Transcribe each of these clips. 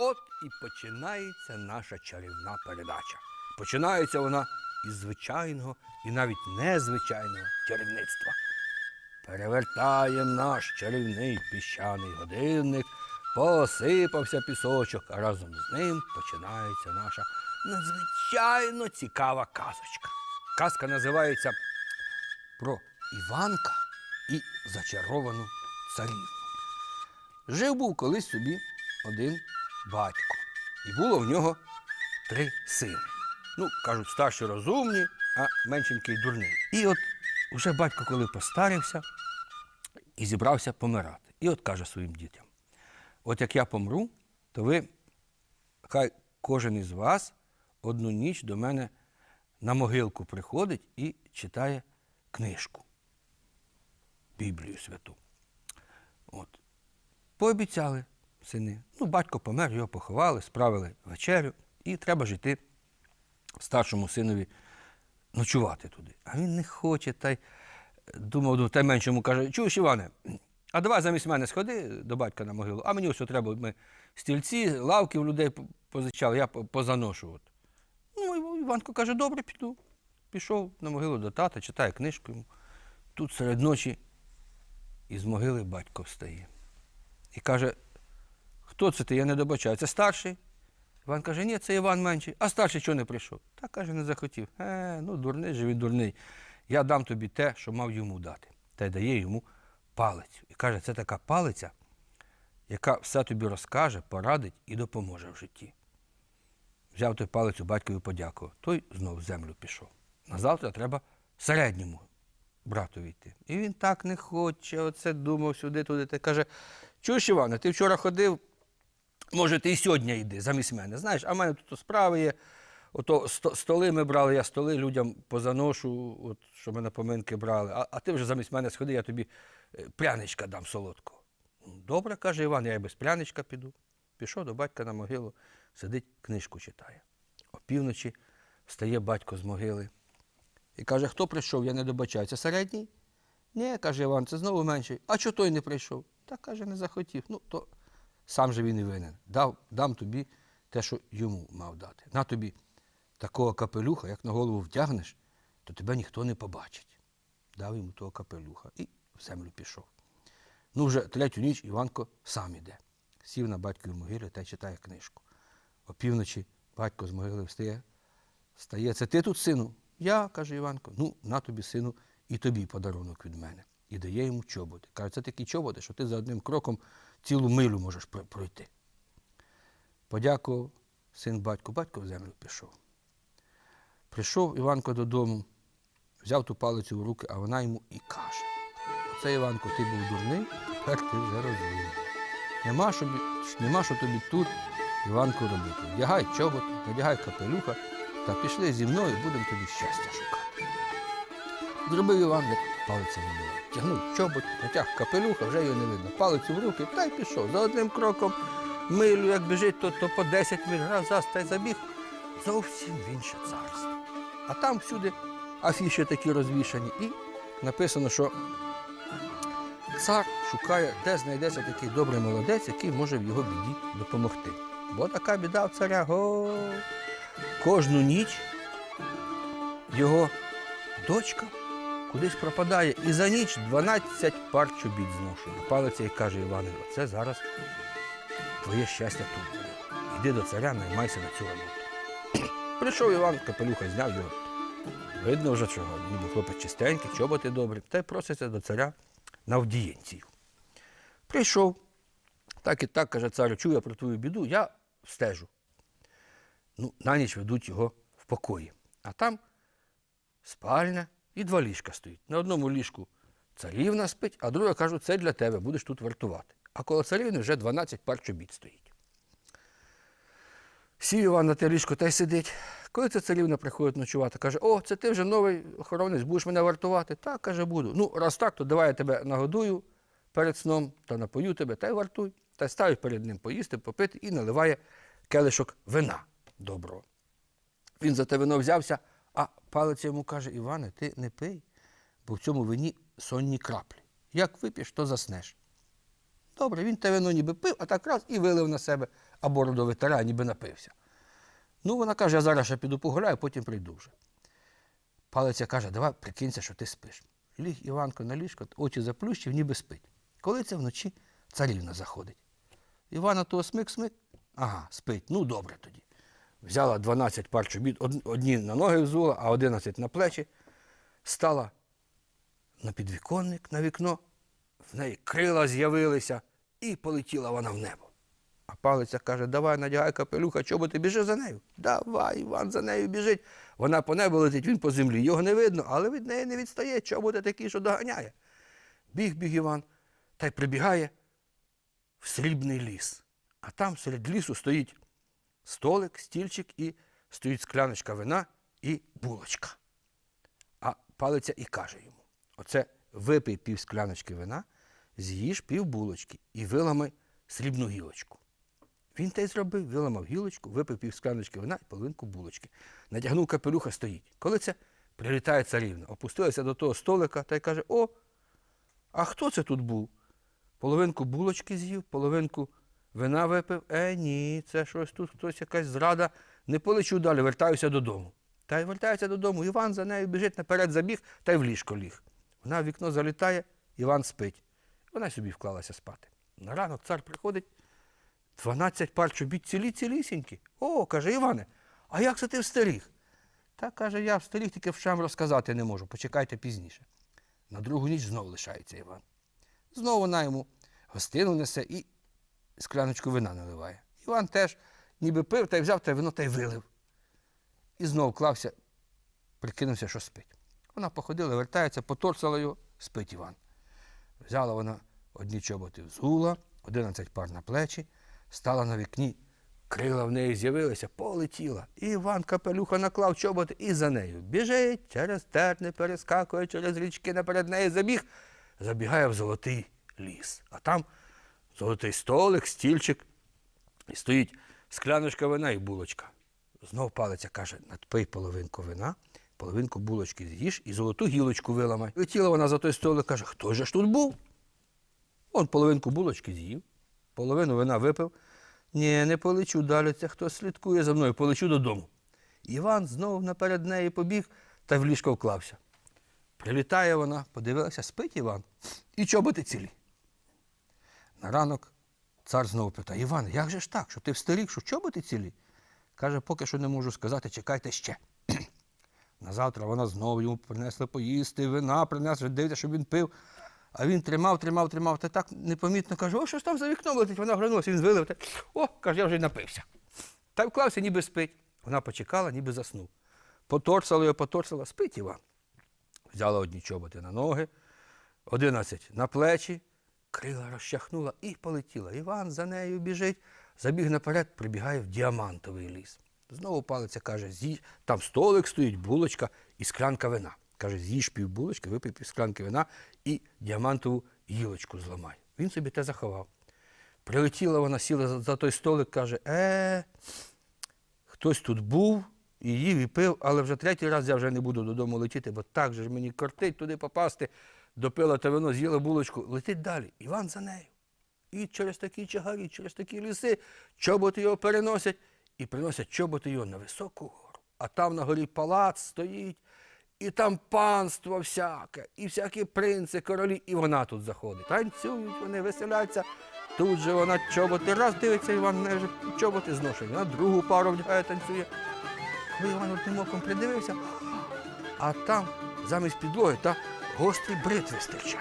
От і починається наша чарівна передача. Починається вона із звичайного і навіть незвичайного чарівництва. Перевертаєм наш чарівний піщаний годинник, посипався пісочок, а разом з ним починається наша надзвичайно цікава казочка. Казка називається про Іванка і зачаровану царівну. Жив був колись собі один батько, і було в нього три сини. Ну, кажуть, старші розумні, а меншенький дурний. І от уже батько, коли постарився і зібрався помирати. І от каже своїм дітям: от як я помру, то ви, хай кожен із вас одну ніч до мене на могилку приходить і читає книжку, Біблію святу. От. Пообіцяли сини. Ну, батько помер, його поховали, справили вечерю, і треба ж йти старшому синові ночувати туди. А він не хоче, та й думав, ну, та й меншому каже: чуєш, Іване, а давай замість мене сходи до батька на могилу, а мені ось треба, ми стільці, лавки в людей позичали, я позаношу. От. Ну, Іванко каже, добре, піду. Пішов на могилу до тата, читає книжку йому. Тут серед ночі із могили батько встає. І каже, хто це ти? Я не добачаю. Це старший? Іван каже, ні, це Іван менший. А старший чого не прийшов? Та каже, не захотів. Е, ну дурний же він дурний. Я дам тобі те, що мав йому дати. Та й дає йому палицю. І каже, це така палиця, яка все тобі розкаже, порадить і допоможе в житті. Взяв той палицю, батькові подякував. Той знов в землю пішов. На завтра треба середньому братові йти. І він так не хоче, оце думав сюди, туди. Та каже: чуєш, Іване, ти вчора ходив, може, ти і сьогодні йди замість мене. Знаєш, а в мене тут справи є. Ото столи ми брали, я столи людям позаношу, от, що ми на поминки брали. А, а ти вже замість мене сходи, я тобі е, пряничка дам солодкого. «Ну, Добре, каже Іван, я і без пряничка піду. Пішов до батька на могилу, сидить, книжку читає. Опівночі встає батько з могили і каже, хто прийшов, я не добачаю. Це середній? Ні, каже Іван, це знову менший. А чого той не прийшов? Та каже, не захотів. Ну, то сам же він і винен. Дав, дам тобі те, що йому мав дати. На тобі такого капелюха, як на голову вдягнеш, то тебе ніхто не побачить. Дав йому того капелюха і в землю пішов. Ну, вже третю ніч Іванко сам іде. Сів на батьковій могилі та й читає книжку. Опівночі батько з могили встає, стає. Це ти тут, сину? Я, каже Іванко, ну, на тобі, сину, і тобі подарунок від мене. І дає йому чоботи. Каже, це такі чоботи, що ти за одним кроком цілу милю можеш пройти. Подякував син батьку, батько в землю пішов. Прийшов Іванко додому, взяв ту палицю в руки, а вона йому і каже: Оце, Іванко, ти був дурний, тепер ти вже розумний. Нема що, нема що тобі тут, Іванку, робити. Вдягай чобот, надягай капелюха та пішли зі мною, будемо тобі щастя шукати. Зробив Іван, як палиця вимила. Тягнув чобот, натяг капелюха, вже його не видно. Палицю в руки та й пішов. За одним кроком милю, як біжить, то, то по 10 миль, раз, раз, та й забіг зовсім в інше царство. А там всюди афіші такі розвішані, і написано, що цар шукає, де знайдеться такий добрий молодець, який може в його біді допомогти. Бо така біда в царя, го. Кожну ніч його дочка кудись пропадає, і за ніч 12 пар чобіт зношує. Палиця і каже Іванові, оце зараз твоє щастя тут. Іди до царя, наймайся на цю роботу. Прийшов Іван, капелюха зняв його. Видно вже чого, ніби хлопець чистенький, чоботи добрі, та й проситься до царя на аудієнцію. Прийшов, так і так, каже царю, чую я про твою біду, я стежу. Ну, на ніч ведуть його в покої. А там спальня і два ліжка стоїть. На одному ліжку царівна спить, а друге кажуть, це для тебе, будеш тут вартувати. А коло царівни вже 12 пар чобіт стоїть. Сів Іван на те ліжко та й сидить. Коли ця царівна приходить ночувати, каже: О, це ти вже новий охоронець, будеш мене вартувати? Так, каже, буду. Ну, раз так, то давай я тебе нагодую перед сном та напою тебе, та й вартуй. Та й ставить перед ним поїсти, попити і наливає келишок вина доброго. Він за те вино взявся, а палиця йому каже: Іване, ти не пий, бо в цьому вині сонні краплі. Як вип'єш, то заснеш. Добре, він те вино ніби пив, а так раз і вилив на себе, а бороду витирає, ніби напився. Ну, вона каже, я зараз ще піду погуляю, потім прийду вже. Палиця каже, давай прикинься, що ти спиш. Ліг Іванко на ліжко, очі заплющив, ніби спить. Коли це вночі царівна заходить. Івана того смик-смик, ага, спить. Ну, добре тоді. Взяла 12 пар чобіт, одні на ноги взула, а 11 на плечі, стала на підвіконник, на вікно, в неї крила з'явилися, і полетіла вона в небо. А палиця каже, давай, надягай капелюха, чоботи, біжи за нею. Давай, Іван за нею біжить. Вона по небу летить, він по землі. Його не видно, але від неї не відстає. Чоботи такі, що доганяє. Біг біг Іван, та й прибігає в срібний ліс. А там серед лісу стоїть столик, стільчик і стоїть скляночка вина і булочка. А палиця і каже йому: оце випий пів скляночки вина, з'їж пів булочки і виламай срібну гілочку. Він те й зробив, виламав гілочку, випив пів скляночки вина і половинку булочки. Надягнув капелюха, стоїть. Коли це прилітає царівна, опустилася до того столика та й каже: О, а хто це тут був? Половинку булочки з'їв, половинку вина випив. Е, ні, це щось тут хтось якась зрада. Не полечу далі, вертаюся додому. Та й вертається додому. Іван за нею біжить наперед забіг та й в ліжко ліг. Вона в вікно залітає, Іван спить. Вона собі вклалася спати. На ранок цар приходить, 12 пар чобіт цілі цілісінькі. О, каже Іване, а як це ти встаріг? Та каже, я встаріг, тільки вшам розказати не можу. Почекайте пізніше. На другу ніч знову лишається Іван. Знову вона йому гостину несе і скляночку вина наливає. Іван теж ніби пив та й взяв те вино та й вилив. І знову клався, прикинувся, що спить. Вона походила, вертається, поторсала його, спить Іван. Взяла вона одні чоботи взула, 11 пар на плечі, стала на вікні, крила в неї з'явилися, полетіла. Іван капелюха наклав чоботи і за нею. Біжить через терни, перескакує через річки наперед неї забіг, забігає в золотий ліс. А там золотий столик, стільчик, і стоїть скляночка вина і булочка. Знов палиця каже, надпий половинку вина, половинку булочки з'їж і золоту гілочку виламай. Летіла вона за той столик, каже, хто ж тут був? Он половинку булочки з'їв, половину вина випив. Ні, не полечу далі, це хтось слідкує за мною, полечу додому. Іван знов наперед неї побіг та в ліжко вклався. Прилітає вона, подивилася, спить Іван, і чоботи цілі. На ранок цар знову питає, Іван, як же ж так, що ти встарік, що чоботи цілі? Каже, поки що не можу сказати, чекайте ще. На завтра вона знову йому принесла поїсти, вина принесла, дивиться, щоб він пив. А він тримав, тримав, тримав, та так непомітно каже, о, що ж там за вікном летить? Вона оглянулася, він вилив. Та, о, каже, я вже й напився. Та вклався, ніби спить. Вона почекала, ніби заснув. Поторсала його, поторсала, спить Іван. Взяла одні чоботи на ноги, одинадцять на плечі, крила розчахнула і полетіла. Іван за нею біжить, забіг наперед, прибігає в діамантовий ліс. Знову палиця каже, з'їж, там столик стоїть, булочка і склянка вина. Каже, з'їж пів булочки, випий пів склянки вина і діамантову гілочку зламай. Він собі те заховав. Прилетіла вона, сіла за, той столик, каже, е, хтось тут був і їв, і пив, але вже третій раз я вже не буду додому летіти, бо так же ж мені кортить туди попасти, допила те вино, з'їла булочку, летить далі. Іван за нею. І через такі чагарі, через такі ліси чоботи його переносять і приносять чоботи його на високу гору. А там на горі палац стоїть, і там панство всяке, і всякі принци, королі, і вона тут заходить. Танцюють, вони веселяться. Тут же вона чоботи, раз дивиться, Іван, в неї вже чоботи зношені, вона другу пару вдягає, танцює. Коли Іван одним оком придивився, а там замість підлоги та гострі бритви стирчать.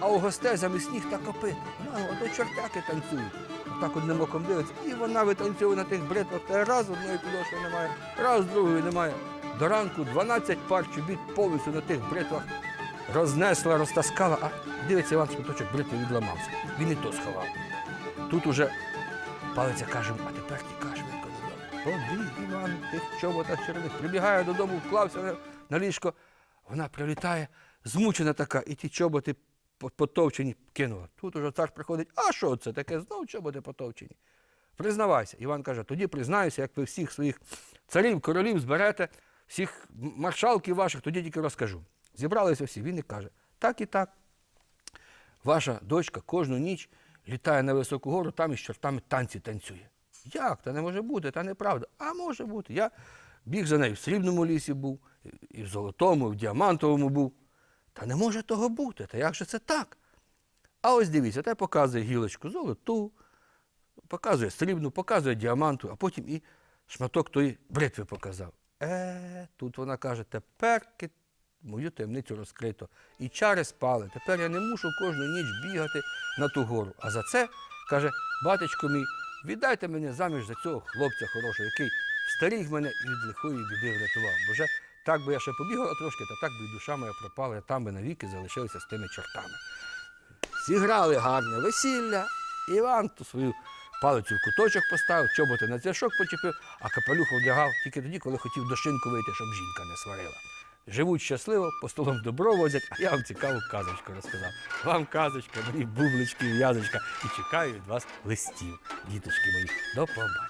А у гостей замість ніг та копита. Ну, ото чортяки танцюють. Так одним оком дивиться. І вона витанцьовує на тих бритвах, та раз одної підошви немає, раз другої немає. До ранку 12 пар чобіт повністю на тих бритвах рознесла, розтаскала, а дивиться Іван, шматочок бритви відламався. Він і то сховав. Тут уже палиця каже, а тепер тікай швидко додому. Побіг Іван тих чоботах червоних, прибігає додому, вклався на, ліжко. Вона прилітає, змучена така, і ті чоботи потовчені кинула. Тут уже цар приходить, а що це таке? Знов чоботи потовчені. Признавайся. Іван каже, тоді признаюся, як ви всіх своїх царів, королів зберете, всіх маршалків ваших, тоді тільки розкажу. Зібралися всі, він і каже, так і так. ваша дочка кожну ніч літає на високу гору, там із чортами танці танцює. Як? Та не може бути, та неправда. А може бути. Я біг за нею в срібному лісі був, і в золотому, і в діамантовому був. Та не може того бути. Та як же це так? А ось дивіться, та показує гілочку золоту, показує срібну, показує діаманту, а потім і шматок тої бритви показав. Е, тут вона каже, тепер мою таємницю розкрито. І чари спали. Тепер я не мушу кожну ніч бігати на ту гору. А за це, каже, батечко мій, віддайте мене заміж за цього хлопця хорошого, який старіг мене і від лихої біди врятував. Бо вже так би я ще побігала трошки, та так би і душа моя пропала, я там би навіки залишилася з тими чортами. Зіграли гарне весілля. Іван ту свою палицю в куточок поставив, чоботи на цяшок почепив, а капелюх одягав тільки тоді, коли хотів до шинку вийти, щоб жінка не сварила. Живуть щасливо, по столом добро возять, а я вам цікаву казочку розказав. Вам казочка, мені бублички, в'язочка. І чекаю від вас листів, діточки мої. До побачення.